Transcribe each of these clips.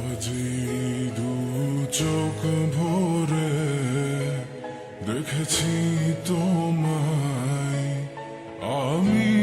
আজি দু চোখ ভরে দেখেছি তোমায়। আমি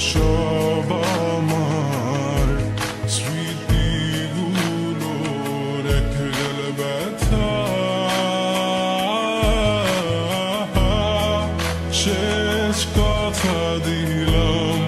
সব আমার স্মৃতিগুলো রেখে গেল ব্যথা শেষ কথা দিলাম